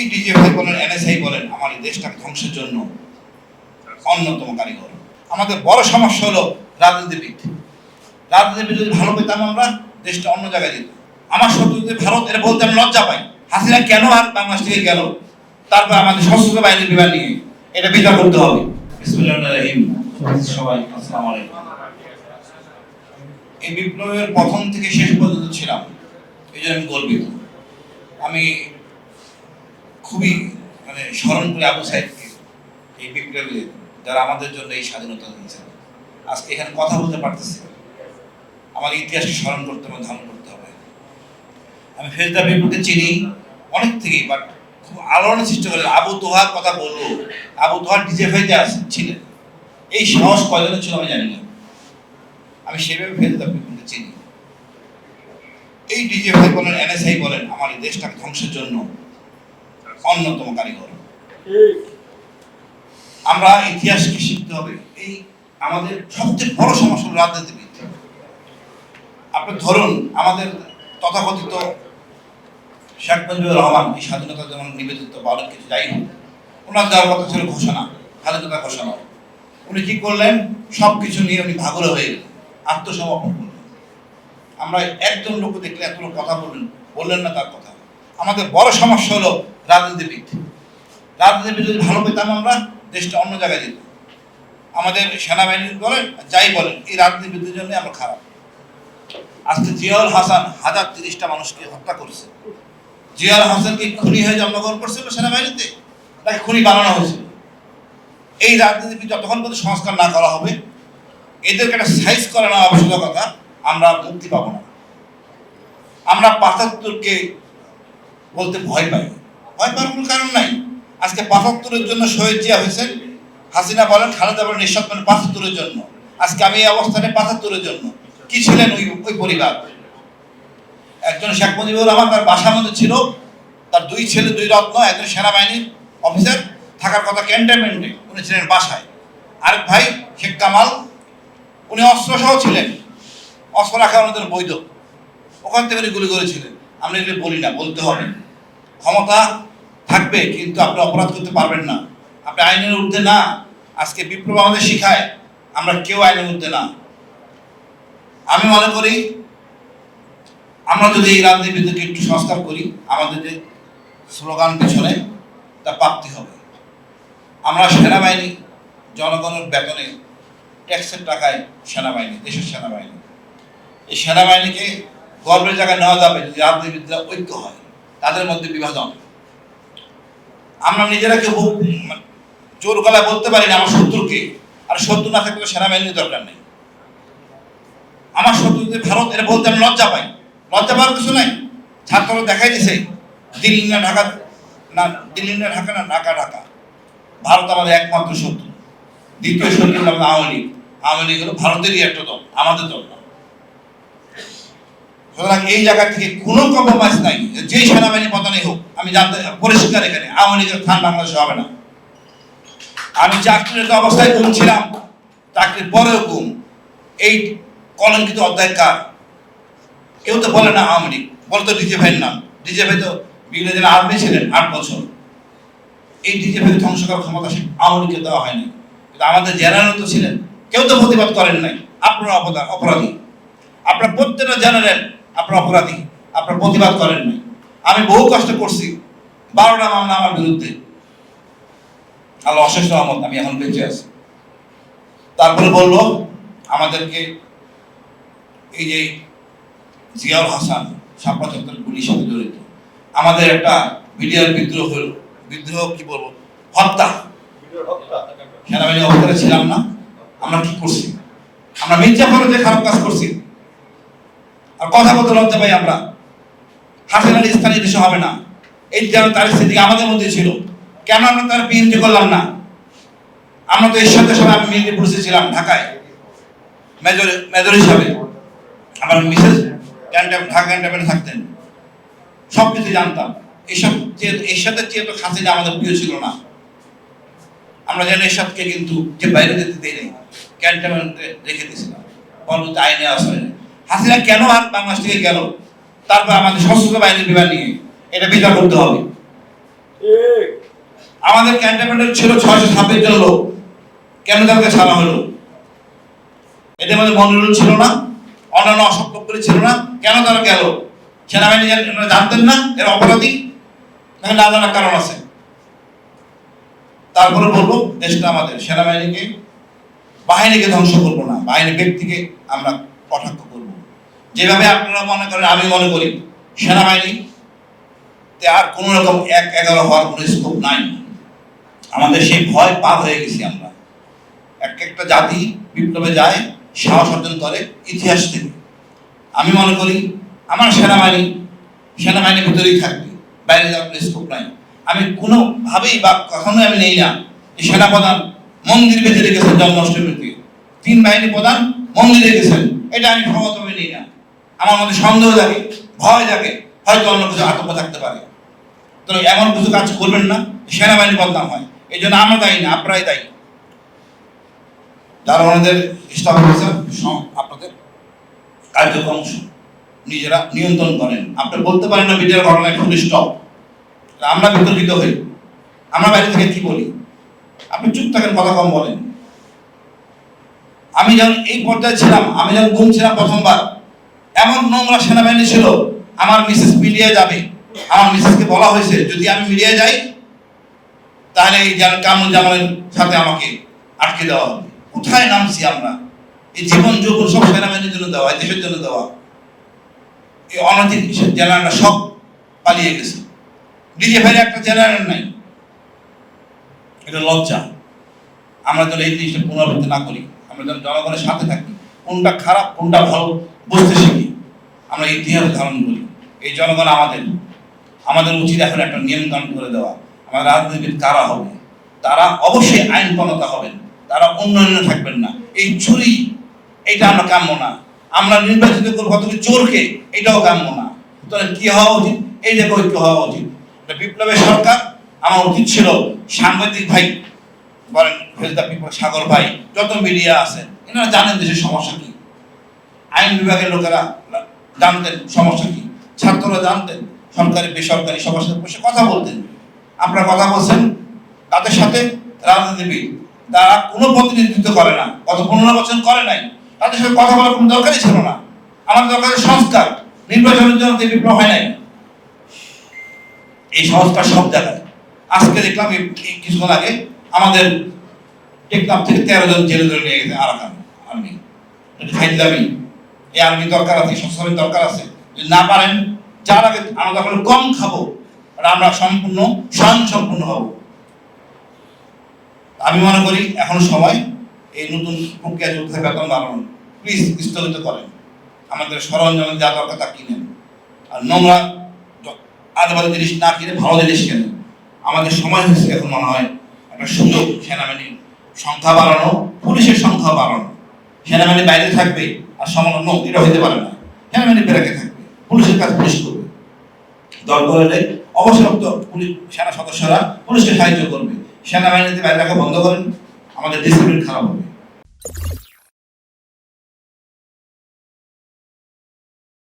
এই ডিজিএফআই বলেন, এনএসআই বলেন, আমার এই দেশটাকে ধ্বংসের জন্য অন্যতম কারিগর। আমাদের বড় সমস্যা হলো রাজনীতিবিদ। রাজনীতিবিদ যদি ভালো পেতাম আমরা, দেশটা অন্য জায়গায় যেত। আমার শত্রু যদি ভারত এটা বলতে আমি লজ্জা পাই। হাসিনা কেন আর বাংলাদেশ থেকে গেল? তারপর আমাদের সশস্ত্র বাহিনীর বিমান নিয়ে এটা বিচার করতে হবে। সবাই এই বিপ্লবের প্রথম থেকে শেষ পর্যন্ত ছিলাম। এই জন্য আমি গর্বিত। আমি খুবই মানে স্মরণ করি আবু সাহেবকে এই বিপ্লবী যারা আমাদের জন্য এই স্বাধীনতা দিয়েছেন। আজকে এখানে কথা বলতে পারতেছি আমার ইতিহাসকে স্মরণ করতে হবে, ধারণ করতে হবে। আমি ফেরদা বিপ্লবকে চিনি অনেক থেকেই বাট খুব আলোড়নের সৃষ্টি করলেন আবু তোহার কথা বলব। আবু তোহার ডিজেফাইতে ছিলেন। এই সাহস কয়জনের ছিল আমি জানি না। আমি সেভাবে ফেরদা বিপ্লবকে চিনি। এই ডিজেফাই বলেন, এনএসআই বলেন, আমার এই দেশটাকে ধ্বংসের জন্য অন্যতম কারিগর। আমরা ইতিহাসকে শিখতে হবে? এই আমাদের সবচেয়ে বড় সমস্যা হলো রাজনীতিবিদ আপনি ধরুন আমাদের তথাকথিত শেখ মুজিবুর রহমান এই স্বাধীনতা যেমন নিবেদিত বা অনেক কিছু যাই হোক ওনার দেওয়ার কথা ছিল ঘোষণা স্বাধীনতা ঘোষণা। উনি কি করলেন? সব কিছু নিয়ে উনি ভাগরে হয়ে গেলেন আত্মসমর্পণ করলেন। আমরা একজন লোক দেখলে এত লোক কথা বললেন বললেন না তার কথা। আমাদের বড় সমস্যা হলো রাজনীতিবিদ রাজনীতিবিদ যদি ভালো পেতাম আমরা, দেশটা অন্য জায়গায় যেত। আমাদের সেনাবাহিনী বলেন যাই বলেন, এই রাজনীতিবিদদের জন্য আমরা খারাপ। আজকে জিয়াউল হাসান হাজার তিরিশটা মানুষকে হত্যা করেছে। জিয়াউল হাসান কি খুনি হয়ে জন্মগ্রহণ করছিল সেনাবাহিনীতে? তাকে খুনি বানানো হয়েছিল এই রাজনীতিবিদ যতক্ষণ পর্যন্ত সংস্কার না করা হবে, এদেরকে একটা সাইজ করে নেওয়া আবশ্যকতা আমরা মুক্তি পাবো না। আমরা পাঁচাত্তরকে বলতে ভয় পাই। ভয় পাওয়ার কোনো কারণ নাই। আজকে পাঁচাত্তরের জন্য শহীদ জিয়া হয়েছেন। হাসিনা বলেন, খালেদা বলেন নিঃশ্বাস বলেন পাঁচাত্তরের জন্য। আজকে আমি এই অবস্থানে পাঁচাত্তরের জন্য। কি ছিলেন ওই ওই পরিবার? একজন শেখ মুজিবুর রহমান, তার বাসার মধ্যে ছিল। তার দুই ছেলে, দুই রত্ন, একজন সেনাবাহিনীর অফিসার। থাকার কথা ক্যান্টনমেন্টে উনি ছিলেন বাসায়। আরেক ভাই, শেখ কামাল, উনি অস্ত্র সহ ছিলেন। অস্ত্র রাখা ওনাদের বৈধ। ওখান থেকে উনি গুলি করেছিলেন। আমরা এগুলো বলি না, বলতে হবে। ক্ষমতা থাকবে, কিন্তু আপনি অপরাধ করতে পারবেন না। আপনি আইনের ঊর্ধ্বে না। আজকে বিপ্লব আমাদের শিখায়, আমরা কেউ আইনের ঊর্ধ্বে না। আমি মনে করি, আমরা যদি এই রাজনীতিবিদকে একটু সংস্কার করি, আমাদের যে স্লোগান পেছনে, তা প্রাপ্তি হবে। আমরা সেনাবাহিনী, জনগণের বেতনে ট্যাক্সের টাকায় সেনাবাহিনী, দেশের সেনাবাহিনী। এই সেনাবাহিনীকে গর্বের জায়গায় নেওয়া যাবে যদি রাজনীতিবিদরা ঐক্য হয়, তাদের মধ্যে বিভাজন। আমরা নিজেরা কেউ মানে জোর গলায় বলতে পারি না আমার শত্রুকে। আর শত্রু না থাকলে সেনাবাহিনীর দরকার নেই। আমার শত্রু যদি ভারত, এটা বলতে আমি লজ্জা পাই। লজ্জা পাওয়ার কিছু নাই। ছাত্ররা দেখাই দিছে, দিল্লি না ঢাকা, না, দিল্লি না ঢাকা না ঢাকা ঢাকা। ভারত আমাদের একমাত্র শত্রু। দ্বিতীয় শত্রু আমাদের আওয়ামী লীগ। আওয়ামী লীগ হলো ভারতেরই একটা দল, আমাদের দল না। সুতরাং এই জায়গা থেকে কোনো কম্প্রোমাইজ নাই। যেই সেনাবাহিনী পতনই হোক আমি জানতে, পরিষ্কার এখানে, আওয়ামী লীগের স্থান বাংলাদেশে হবে না। আমি চাকরির অবস্থায় গুম ছিলাম, চাকরির পরেও গুম। এই কলঙ্কিত অধ্যায় কার? কেউ তো বলে না আওয়ামী লীগ। বলে তো ডিজে ভাইয়ের নাম। ডিজে ভাই তো বিভিন্ন জেলা আর্মি ছিলেন আট বছর। এই ডিজে ভাই ধ্বংস করার ক্ষমতা সে আওয়ামী লীগকে দেওয়া হয়নি। কিন্তু আমাদের জেনারেল তো ছিলেন। কেউ তো প্রতিবাদ করেন নাই। আপনারা অপরাধী। আপনার প্রত্যেকটা জেনারেল আপনার অপরাধী। আপনার প্রতিবাদ করেন নাই। আমি বহু কষ্ট করছি। বারোটা মামলা আমার বিরুদ্ধে। আল্লাহ অশেষ রহমত, আমি এখন বেঁচে আছি। তারপরে বলল আমাদেরকে এই যে জিয়াউল হাসান চত্বর পুলিশ সাথে জড়িত, আমাদের একটা বিডিআর বিদ্রোহ হল, বিদ্রোহ কি বলব? হত্যা। সেনাবাহিনী অবস্থায় ছিলাম না, আমরা কি করছি। আমরা মির্জা ফরজে খারাপ কাজ করছি। আর কথা বলতে লজ্জা পাই আমরা। হাসিনার স্থানীয় দেশে হবে না। এই যেন তার স্থিতি আমাদের মধ্যে ছিল। কেন আমরা তার বিএনপি করলাম না? আমরা তো এর সাথে সময় আমি মিলিয়ে পড়েছিলাম ঢাকায়। মেজর মেজর হিসাবে। আমার মিসেস ক্যান্টাম ঢাকা ক্যান্টামে থাকতেন। সব কিছু জানতাম। এসব যে এরশাদের চেয়ে তো খাসিনা আমাদের প্রিয় ছিল না। আমরা যেন এরশাদকে কিন্তু যে বাইরে যেতে দেই নাই, ক্যান্টনমেন্টে রেখে দিয়েছিলাম। পরবর্তী আইনে আসা হয়নি হাসিনা কেন আর বাংলাদেশ থেকে গেল? তারপর আমাদের সশস্ত্র বাহিনীর বিমান নিয়ে এটা বিচার করতে হবে। আমাদের ক্যান্টনমেন্টে ছিল ছয়শো ছাব্বিশ জন লোক। কেন তাদেরকে ছাড়া হলো? এদের মধ্যে মনিরুল ছিল না অন্যান্য অসৎ লোকগুলি ছিল না। কেন তারা গেল? সেনাবাহিনী জান- জানতেন না এর অপরাধী। নাকি না জানার কারণ আছে। তারপরে বলব দেশটা আমাদের। সেনাবাহিনীকে বাহিনীকে ধ্বংস করব না। বাহিনী ব্যক্তিকে আমরা কটাক্ষ যেভাবে আপনারা মনে করেন, আমি মনে করি সেনাবাহিনী আর কোনো রকম এক এগারো হওয়ার কোনো স্কোপ নাই। আমাদের সেই ভয় পার হয়ে গেছি আমরা। এক একটা জাতি বিপ্লবে যায়, সাহস অর্জন করে ইতিহাস থেকে। আমি মনে করি আমার সেনাবাহিনী, সেনাবাহিনীর ভিতরেই থাকবে। বাইরে যাওয়ার কোনো স্কোপ নাই। আমি কোনোভাবেই বা কখনোই আমি নেই না যে সেনাপ্রধান মন্দির বেঁধে রেখেছেন জন্মাষ্টমীতে। তিন বাহিনী প্রধান মন্দিরে গেছেন। এটা আমি সমতমে নিই না। আমার মধ্যে সন্দেহ থাকে ভয় থাকে হয়তো অন্য কিছু আতঙ্ক থাকতে পারে। তো এমন কিছু কাজ করবেন না সেনাবাহিনী বদনাম হয়। এই জন্য আমরা দায়ী না, আপনারাই দায়ী। যারা অফিসার আপনাদের কার্যক্রম নিজেরা নিয়ন্ত্রণ করেন। আপনি বলতে পারেন না, মিডিয়ার ঘটনায় ফুল স্টপ আমরা বিতর্কিত হই। আমরা বাইরে থেকে কি বলি? আপনি চুপ থাকেন, কথা কম বলেন। আমি যখন এই পর্যায়ে ছিলাম, আমি যখন গুম ছিলাম প্রথমবার এমন নোংরা সেনাবাহিনী ছিল, আমার মিসেস মিডিয়ায় যাবে। আমার মিসেসকে বলা হয়েছে, যদি আমি মিডিয়ায় যাই, তাহলে এই যেন জামালের সাথে আমাকে আটকে দেওয়া হবে। কোথায় নামছি আমরা? এই জীবন যৌবন সব সেনাবাহিনীর জন্য দেওয়া দেশের জন্য দেওয়া। এই অনৈতিক জেনারেলরা সব পালিয়ে গেছে। ডিজিএফআই একটা জেনারেল নাই। এটা লজ্জা। আমরা যেন এই জিনিসটা পুনরাবৃত্তি না করি, আমরা যেন জনগণের সাথে থাকি। কোনটা খারাপ, কোনটা ভালো, বুঝতে শিখি। আমরা ইতিহাস ধারণ করি। এই জনগণ আমাদের আমাদের উচিত এখন একটা কানুন করে দেওয়া। আমার রাজনীতিবিদ কারা হবে? তারা অবশ্যই আইন প্রণতা হবেন। তারা উন্নয়নে থাকবেন না। এই চুরি এটা আমরা কাম্য না। আমরা নির্বাচিত করব কতগুলি চোরকে, এটাও কাম্য না। সুতরাং কি হওয়া উচিত? এই যে ঐক্য হওয়া উচিত। বিপ্লবের সরকার, আমার উচিত ছিল সাংবাদিক ভাই, বলেন ফেজদা পিপল সাগর ভাই, যত মিডিয়া আছে, এনারা জানেন দেশের সমস্যা কি। আইন বিভাগের লোকেরা জানতেন সমস্যা কি? ছাত্ররা জানতেন সরকারি, বেসরকারি সবার সাথে বসে কথা বলতেন। আপনারা কথা বলছেন তাদের সাথে রাজনীতিবিদ। তারা কোনো প্রতিনিধিত্ব করে না, গত পনেরো বছর করে নাই। তাদের সাথে কথা বলার কোনো দরকারই ছিল না। আমার দরকার সংস্কার, নির্বাচনের জন্য তো বিপ্লব হয় নাই। এই সংস্কার সব জায়গায়। আজকে দেখলাম কিছুক্ষণ আগে আমাদের টেকনাফ থেকে তেরো জন জেলে ধরে নিয়ে গেছে আরাকান আর্মি। ফাইজলামি এই আর্মি দরকার আছে সশস্ত্রের দরকার আছে। যদি না পারেন, যার আগে আমরা যখন কম খাব আর আমরা সম্পূর্ণ স্বয়ং সম্পূর্ণ হব। আমি মনে করি এখন সময়, এই নতুন প্রক্রিয়া চলতে বেতন বাড়ানো প্লিজ স্থগিত করেন। আমাদের সরঞ্জাম যা দরকার তা কিনেন। আর নোংরা আলাদা জিনিস না কিনে ভালো জিনিস কেনেন। আমাদের সময় হয়েছে এখন মনে হয় একটা সুযোগ, সেনাবাহিনীর সংখ্যা বাড়ানো, পুলিশের সংখ্যা বাড়ানো। সেনাবাহিনী বাইরে থাকবে আর সমান্য এটা হইতে পারে না। হ্যাঁ বেরাকে থাকবে, পুলিশের কাজ পুলিশ করবে। দরকার হলে অবসরপ্ত পুলিশ সেনা সদস্যরা পুলিশকে সাহায্য করবে। সেনাবাহিনীতে বাইরে রাখা বন্ধ করেন, আমাদের ডিসিপ্লিন খারাপ হবে।